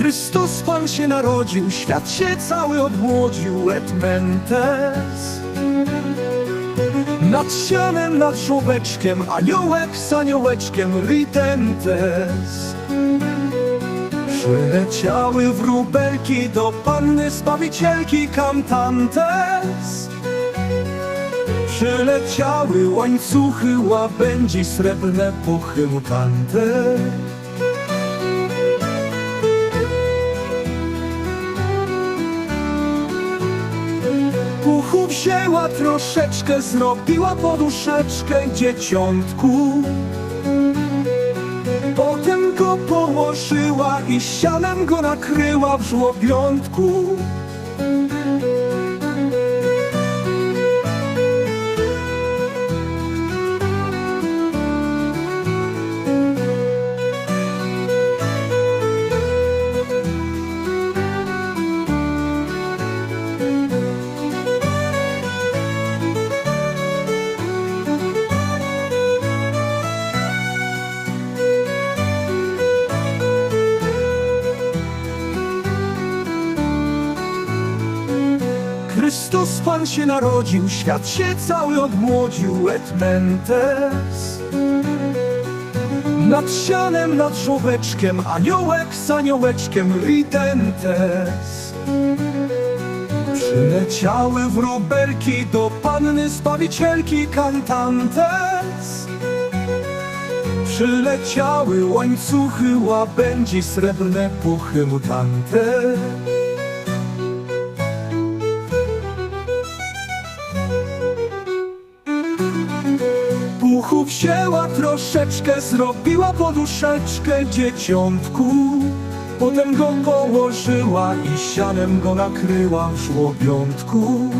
Chrystus Pan się narodził, świat się cały odmłodził, et mentes. Nad sianem, nad żółweczkiem, aniołek z aniołeczkiem, ritentes. Przyleciały wróbelki do panny Zbawicielki Cantantes. Przyleciały łańcuchy, łabędzi, srebrne puchy Puchu wzięła troszeczkę, zrobiła poduszeczkę dzieciątku. Potem go położyła i sianem go nakryła w żłobiątku. Chrystus Pan się narodził, świat się cały odmłodził, et mentes. Nad sianem, nad żółweczkiem, aniołek z aniołeczkiem, ritentes. Przyleciały wróbelki do panny Zbawicielki Cantantes. Przyleciały łańcuchy, łabędzi, srebrne puchy mutante. Puchu wzięła troszeczkę, zrobiła poduszeczkę dzieciątku. Potem go położyła i sianem go nakryła w żłobiątku.